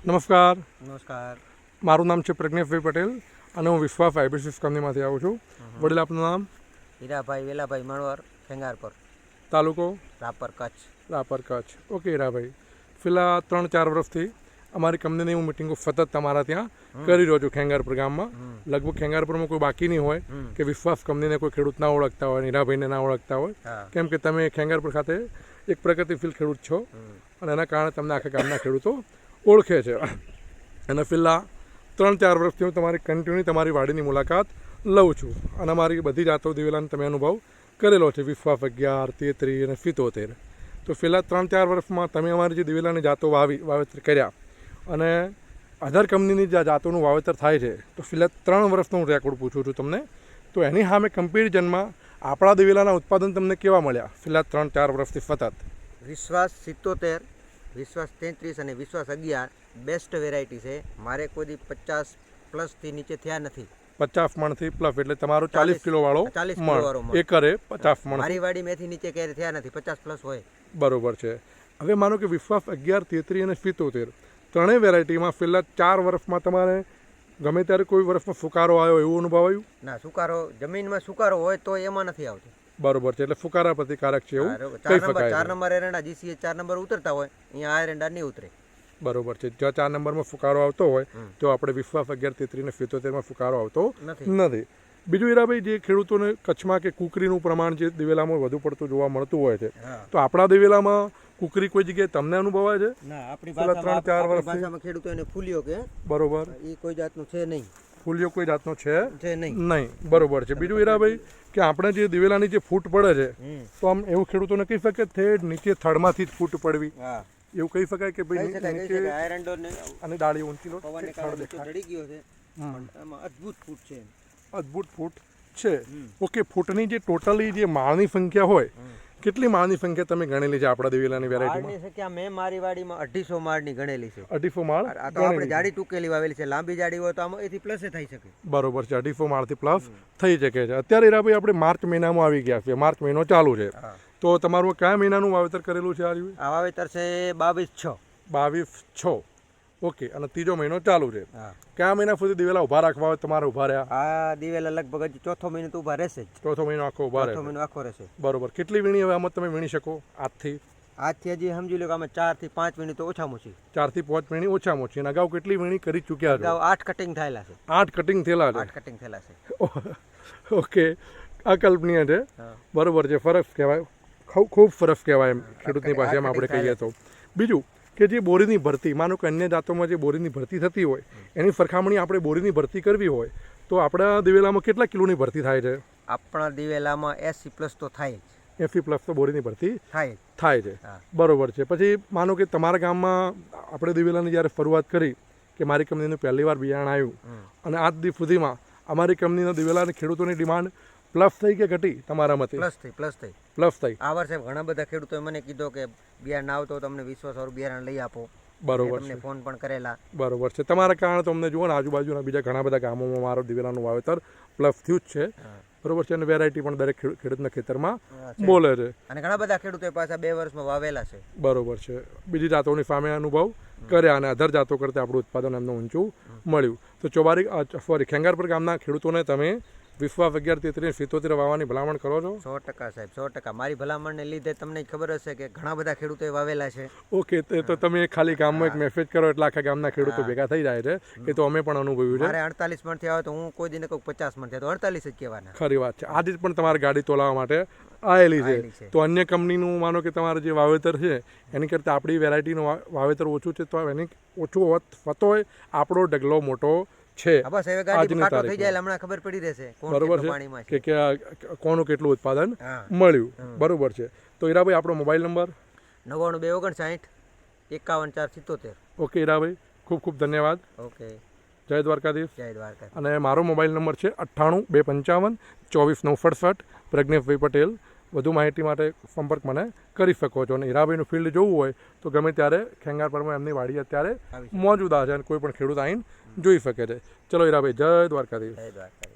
નમસ્કાર. નમસ્કાર. મારું નામ છે પ્રજ્ઞેશભાઈ પટેલ અને હું વિશ્વાસ આઈબીસીસ કંપનીમાંથી આવું છું. વડીલ આપનું નામ? હીરાભાઈ વેલાભાઈ મણવર ખેંગારપર. તાલુકો? રાપર કચ્છ. રાપર કચ્છ. ઓકે હીરાભાઈ. છેલ્લા ત્રણ ચાર વર્ષથી અમારી કંપનીની હું મિટિંગો સતત તમારા ત્યાં કરી રહ્યો છું ખેંગારપુર ગામમાં. લગભગ ખેંગારપુરમાં કોઈ બાકી નહીં હોય કે વિશ્વાસ કંપનીને કોઈ ખેડૂત ના ઓળખતા હોય હીરાભાઈને ના ઓળખતા હોય. કેમ કે તમે ખેંગારપુર ખાતે એક પ્રગતિશીલ ખેડૂત છો અને એના કારણે તમને આખા ગામના ખેડૂતો ઓળખે છે. અને છેલ્લા ત્રણ ચાર વર્ષથી હું તમારી કન્ટિન્યુ તમારી વાડીની મુલાકાત લઉં છું. અને મારી બધી જાતો દિવેલાનો તમે અનુભવ કરેલો છે. વિશ્વાસ અગિયાર તેત્રી અને સિત્તોતેર. તો છેલ્લા ત્રણ ચાર વર્ષમાં તમે અમારી જે દિવેલાની જાતો વાવી, વાવેતર કર્યા અને અધર કંપનીની જે જાતોનું વાવેતર થાય છે, તો છેલ્લા ત્રણ વર્ષનો હું રેકોર્ડ પૂછું છું તમને. તો એની સામે કમ્પેરિઝનમાં આપણા દિવેલાના ઉત્પાદન તમને કેવા મળ્યા છેલ્લા ત્રણ ચાર વર્ષથી સતત? વિશ્વાસ સિત્તોતેર વિશ્વાસ તેત્રીસ અને વિશ્વાસ અગિયાર બેસ્ટ વેરાયટી છે. મારે કોઈ દી પચાસ પ્લસથી નીચે થયા નથી. પચાસ મણથી પ્લસ એટલે તમારો ચાલીસ કિલો વાળો ચાલીસ મણ. એકરે પચાસ મણ. મારી વાડી મેથી નીચે ક્યારે થયા નથી. પચાસ પ્લસ હોય. બરોબર છે. હવે માનો કે વિશ્વાસ અગિયાર તેત્રી અને સિત્તોતેર ત્રણેય વેરાયટીમાં છેલ્લા ચાર વર્ષમાં તમારે ગમે ત્યારે કોઈ વર્ષમાં સુકારો આવ્યો એવું અનુભવ આવ્યું ના સુકારો જમીનમાં સુકારો હોય તો એમાં નથી આવતું. બરોબર છે એટલે ફુકારા પ્રતિકારક છે એવું કહી નંબર ચાર નંબર એરંડા જીસીએ ચાર નંબર ઉતરતા હોય અહીંયા આ એરંડા નહીં ઉતરે. બરોબર છે જો ચાર નંબરમાં ફુકારો આવતો હોય તો આપણે વિશ્વાસ અગિયાર તેત્રી ને સિત્તોતેરમાં ફુકારો આવતો નથી. બીજું હીરાભાઈ જે ખેડૂતોને કચ્છમાં કે કુકરીનું પ્રમાણ જે દિવેલામાં વધુ પડતું જોવા મળતું હોય છે તો આપણા દિવેલામાં કુકરી કોઈ જગ્યાએ તમને અનુભવાય છે? ના આપણી છેલ્લા ત્રણ ચાર વર્ષ ભાષામાં ખેડૂતો એને ફૂલ્યો કે બરોબર. એ કોઈ જાતનું છે નહીં. ફૂલિયો કોઈ જાતનો છે નહીં. બરોબર છે. બીજું હીરાભાઈ કે આપણે જે દિવેલાની જે ફૂટ પડે છે તો આમ એવું ખેડૂતોને કહી શકે થેડ નીચે થડમાંથી જ ફૂટ પડવી. એવું કહી શકાય કે ભાઈ નીચે અને ડાળી ઊંચી લો. ચડી ગયો છે. અદ્ભુત ફૂટ છે. અદ્ભુત ફૂટ છે. ઓકે ફૂટની જે ટોટલી જે માળની સંખ્યા હોય. કેટલી માળની સંખ્યા તમે ગણેલી છે આપણા દેવીલાની વેરાયટીમાં સંખ્યા મેં મારી વાડીમાં અઢીસો માળની ગણેલી છે. અઢીસો માળ આ તો આપણે જાડી ટૂંકેલી વાવેલી છે. લાંબી જાડી હોય તો આમાં એથી પ્લસે થઈ શકે. બરોબર છે અઢીસો માળથી પ્લસ થઈ શકે છે. અત્યારે હીરાભાઈ આપણે માર્ચ મહિનામાં આવી ગયા છે માર્ચ મહિનો ચાલુ છે. તો તમારું કયા મહિનાનું વાવેતર કરેલું છે આ વાવેતર છે બાવીસ છ. બાવીસ છ. ઓકે અને ત્રીજો મહિનો ચાલુ છે. કયા મહિના સુધી દિવેલા ઊભા રાખવા હોય તમારે ઊભા રહ્યા? આ દિવેલા લગભગ ચોથો મહિનો તો ઊભા રહેશે ચોથો મહિનો આખો ઊભા રહેશે. મહિનો આખો રહેશે. બરોબર. કેટલી વીણી હવે આમાં તમે વીણી શકો આજથી? આજથી હજી સમજી લો કે અમે ચારથી પાંચ મિનિટ તો ઓછામાં ઓછી. ચારથી પાંચ મિનિટ ઓછામાં ઓછી. અને અગાઉ કેટલી વીણી કરી ચૂક્યા છો? અગાઉ આઠ કટિંગ થયેલા છે. આઠ કટિંગ થયેલા આઠ કટિંગ થયેલા છે. ઓકે. ઓકે અકલ્પનીય છે. બરોબર છે. ફરક કહેવાય. ખૂબ ખૂબ ફરક કહેવાય એમ ખેડૂતની ભાષામાં આપણે કહીએ તો. બીજું કે જે બોરીની ભરતી માનો કે અન્ય જાતોમાં જે બોરીની ભરતી થતી હોય એની સરખામણી આપણે બોરીની ભરતી કરવી હોય તો આપણા દિવેલામાં કેટલા કિલોની ભરતી થાય છે? આપણા દિવેલામાં એસી પ્લસ તો થાય જ. એસી પ્લસ તો બોરીની ભરતી થાય થાય છે. બરોબર છે. પછી માનો કે તમારા ગામમાં આપણે દિવેલાની જ્યારે શરૂઆત કરી કે મારી કંપનીનું પહેલી વાર બિયારણ આવ્યું અને આજ દિવસ સુધીમાં અમારી કંપનીના દિવેલાની ખેડૂતોની ડિમાન્ડ પ્લસ થઈ કે ઘટી તમારા મતે? પ્લસ થઈ પ્લસ થઈ. પ્લસ થઈ. આ વર્ષે ઘણા બધા ખેડૂતોએ મને કીધો કે બિયારણ આવતો તમને વિશ્વાસવાળું બિયારણ લઈ આપો. બરોબર છે. ફોન પણ કરેલા. બરોબર છે. તમારા કારણે તમને જુઓ ને આજુબાજુના બીજા ઘણા બધા ગામોમાં મારો દિવેલાનું વાવેતર પ્લસ થયું જ છે. બરોબર છે. અને વેરાયટી પણ દરેક ખેડૂતના ખેતરમાં બોલે છે. અને ઘણા બધા ખેડૂતો પાછા બે વર્ષમાં વાવેલા છે. બરોબર છે. બીજી જાતોની સામે અનુભવ કર્યા અને અધર જાતો કરતાં આપણું ઉત્પાદન એમનું ઊંચું મળ્યું. તો ચોબારી સોરી ખેંગારપુર ગામના ખેડૂતોને તમે વિશ્વાસ અગિયાર ત્રીસ સિત્તોતેર વાવવાની ભલામણ કરો છો? સો ટકા સાહેબ સો ટકા. મારી ભલામણને લીધે તમને ખબર હશે કે ઘણા બધા ખેડૂતોએ વાવેલા છે. ઓકે તે તમે ખાલી ગામમાં એક મેસેજ કરો એટલે આખા ગામના ખેડૂતો ભેગા થઈ જાય છે. એ તો અમે પણ અનુભવ્યું છે. મારે અડતાલીસ મણથી આવે તો હું કોઈ દિને કોઈ પચાસ મણ થાય તો અડતાલીસ જ કહેવાના. ખરી વાત છે. આજે પણ તમારે ગાડી તોલાવા માટે આવેલી છે. તો અન્ય કંપનીનું માનો કે તમારે જે વાવેતર છે એની કરતાં આપણી વેરાયટીનું વાવેતર ઓછું છે તો એની ઓછું થતો હોય આપણો ડગલો મોટો છે. બસ હવે ગાડી આજની કાંટો થઈ જાય હમણાં ખબર પડી રહેશે કોણ બરોબર છે? કે કે કોનું કેટલું ઉત્પાદન મળ્યું. બરોબર છે. તો હીરાભાઈ આપણો મોબાઈલ નંબર? નવ્વાણું બે ઓગણસાઠ એકાવન ચાર સિત્તોતેર. ઓકે હીરાભાઈ ખૂબ ખૂબ ધન્યવાદ. ઓકે. જય દ્વારકાધીશ. જય દ્વારકા અને મારો મોબાઈલ નંબર છે અઠ્ઠાણું બે પંચાવન ચોવીસ નવ સડસઠ પ્રજ્ઞેશભાઈ પટેલ. વધુ માહિતી માટે સંપર્ક મને કરી શકો છો અને હીરાભાઈનું ફિલ્ડ જોવું હોય તો ગમે ત્યારે ખેંગારપરમાં એમની વાડી અત્યારે મોજુદા છે અને કોઈ પણ ખેડૂત આવીને જોઈ શકે છે. ચલો હીરાભાઈ જય દ્વારકાધીશ. જય દ્વારકા